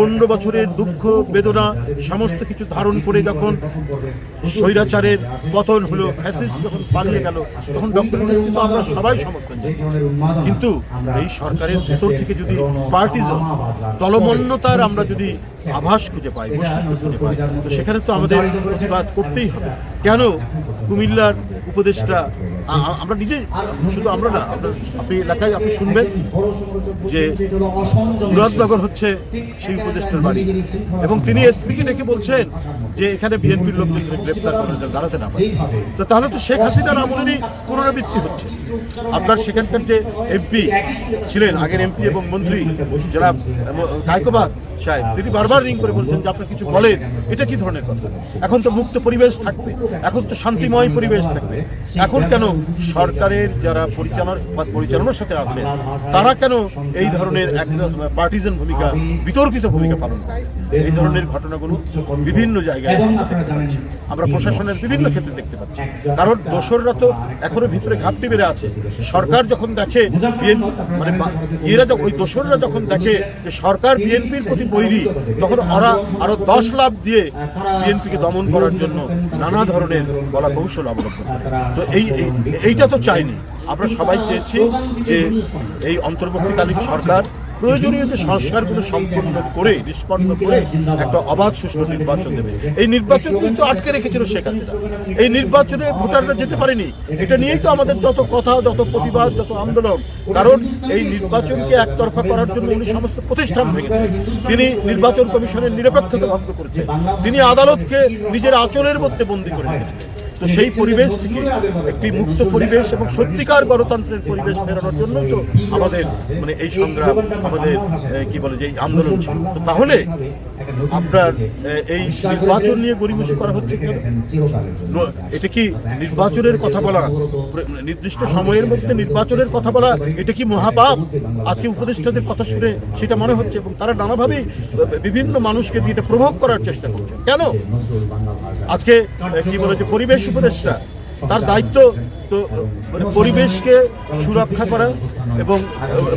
পনেরো বছরের দুঃখ, বেদনা, সমস্ত কিছু ধারণ করে যখন স্বৈরাচারের পতন হলো, ফ্যাসিস্ট যখন পালিয়ে গেল, তখন ডক্টর তো আমরা সবাই সমর্থন কিন্তু এই সরকারের ভেতর থেকে যদি পার্টিজন দলমন্যতার আমরা যদি আভাস খুঁজে পাই, বৈশিষ্ট্য খুঁজে পাই, তো সেখানে তো আমাদের প্রতিবাদ করতেই হবে। কেন কুমিল্লার আ- আমরা নিজে, শুধু আমরা না আপনি এলাকায় আপনি শুনবেন যে মুরাদনগর হচ্ছে সেই উপদেষ্টার বাড়ি। এবং তিনি এসপিকে ডেকে বলছেন যে এখানে বিএনপির লোকজন গ্রেপ্তার করে যেন দাঁড়াতে না পারে। তো তাহলে তো শেখ হাসিনার আমলেরই পুনরাবৃত্তি হচ্ছে। আপনার সেখানকার যে এমপি ছিলেন, আগের এমপি এবং মন্ত্রী যারা কায়কোবাদ সাহেব তিনি বারবার রিং করে বলছেন যে আপনি কিছু বলেন। এটা কি ধরনের কথা? এখন তো মুক্ত পরিবেশ থাকবে। এখন তো শান্তিময় পরিবেশ থাকবে। এখন কেন সরকারের যারা পরিচালনা পরিচালনার সাথে আছে, তারা কেন এই ধরনের এক পার্টিজান ভূমিকা, বিতর্কিত ভূমিকা পালন করে? এই ধরনের ঘটনাগুলো বিভিন্ন জায়গায় আমরা প্রশাসনের বিভিন্ন ক্ষেত্রে দেখতে পাচ্ছি। কারণ দোসররা তো এখনও ভিতরে ঘাপটি বেড়ে আছে। সরকার যখন দেখে মানে এরা যখন ওই দোসররা যখন দেখে যে সরকার বিএনপির প্রতি বৈরী তখন ওরা আরও দশ লাভ দিয়ে বিএনপিকে দমন করার জন্য নানা ধরনের কলা কৌশল অবলম্বন তো এই এই- এইটা তো চাইনি। আমরা সবাই চেয়েছি যে এই অন্তর্বর্তীকালীন সরকার প্রয়োজনীয় যে সংস্কারগুলো সম্পন্ন করে, নিষ্পন্ন করে একটা অবাধ সুষ্ঠু নির্বাচন দেবে। এই নির্বাচন কিন্তু আটকে রেখেছিল শেখ হাসিনা। এই নির্বাচনে ভোটাররা যেতে পারেনি। এটা নিয়েই তো আমাদের যত কথা, যত প্রতিবাদ, যত আন্দোলন, কারণ এই নির্বাচনকে একতরফা করার জন্য উনি সমস্ত প্রতিষ্ঠান ভেঙেছেন। তিনি নির্বাচন কমিশনের নিরপেক্ষতা ভঙ্গ করেছেন। তিনি আদালতকে নিজের আচলের মধ্যে বন্দী করে রেখেছেন তো সেই পরিবেশ থেকে একটি মুক্ত পরিবেশ এবং সত্যিকার গণতন্ত্রের পরিবেশ ফেরানোর জন্যই তো আমাদের মানে এই সংগ্রাম, আমাদের কি বলে যে আন্দোলন ছিল। তো তাহলে আপনার এই নির্বাচন নিয়ে গরিমসি করা হচ্ছে এটা কি নির্বাচনের কথা বলা নির্দিষ্ট সময়ের মধ্যে নির্বাচনের কথা বলা, এটা কি মহাপাপ? আজকে উপদেষ্টাদের কথা শুনে সেটা মনে হচ্ছে এবং তারা নানাভাবে বিভিন্ন মানুষকে দিয়ে এটা প্রভোগ করার চেষ্টা করছে। কেন? আজকে কি বলে যে পরিবেশ উপদেষ্টা। তার দায়িত্ব তো মানে পরিবেশকে সুরক্ষা করা এবং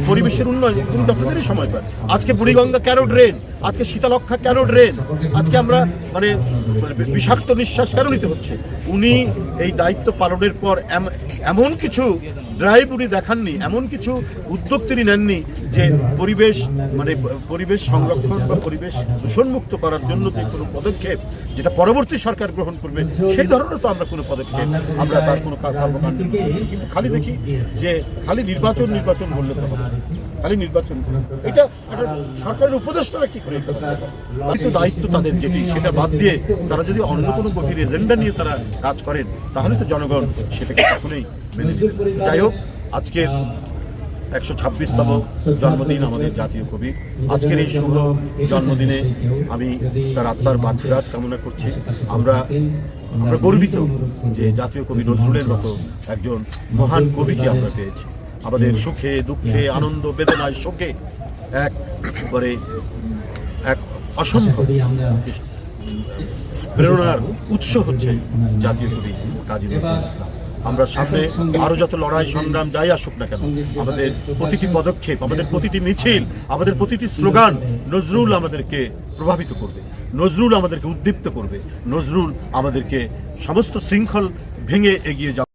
পরিবেশের উন্নয়ন তিনি যতদিনই সময় পায় আজকে বুড়িগঙ্গা কেন ড্রেন আজকে শীতলক্ষা কেন ড্রেন আজকে আমরা মানে মানে বিষাক্ত নিঃশ্বাস কেন নিতে হচ্ছে? উনি এই দায়িত্ব পালনের পর এমন কিছু ড্রাইভ উনি দেখাননি, এমন কিছু উদ্যোগ তিনি নেননি যে পরিবেশ মানে পরিবেশ সংরক্ষণ বা পরিবেশ দূষণমুক্ত করার জন্য যে কোনো পদক্ষেপ যেটা পরবর্তী সরকার গ্রহণ করবে, সেই ধরনের তো আমরা কোনো পদক্ষেপ, আমরা তার কোনো কিন্তু খালি দেখি যে খালি নির্বাচন নির্বাচন বললে তো হবে খালি নির্বাচন। এটা একটা সরকারের উপদেষ্টারা কি করে? কিন্তু দায়িত্ব তাদের যেটি সেটা বাদ দিয়ে তারা যদি অন্য কোনো গভীর এজেন্ডা নিয়ে তারা কাজ করেন তাহলে তো জনগণ সেটাকে কখনোই মেনে যাই হোক আজকের একশো ছাব্বিশতম জন্মদিন আমাদের জাতীয় কবি। আজকের এই শুভ জন্মদিনে আমি তার আত্মার মাতৃরাত কামনা করছি। আমরা আমরা গর্বিত যে জাতীয় কবি নজরুলের মতো একজন মহান কবিকে আমরা পেয়েছি। আমাদের সুখে দুঃখে আনন্দ বেদনায় শোকে এক করে এক অসম্ভব প্রেরণার উৎস হচ্ছে জাতীয় কবি কাজী নজরুল ইসলাম। আমরা সামনে আরও যত লড়াই সংগ্রাম যাই আসুক না কেন আমাদের প্রতিটি পদক্ষেপ আমাদের প্রতিটি মিছিল আমাদের প্রতিটি স্লোগান নজরুল আমাদেরকে প্রভাবিত করবে। নজরুল আমাদেরকে উদ্দীপ্ত করবে। নজরুল আমাদেরকে সমস্ত শৃঙ্খল ভেঙে এগিয়ে যাবে।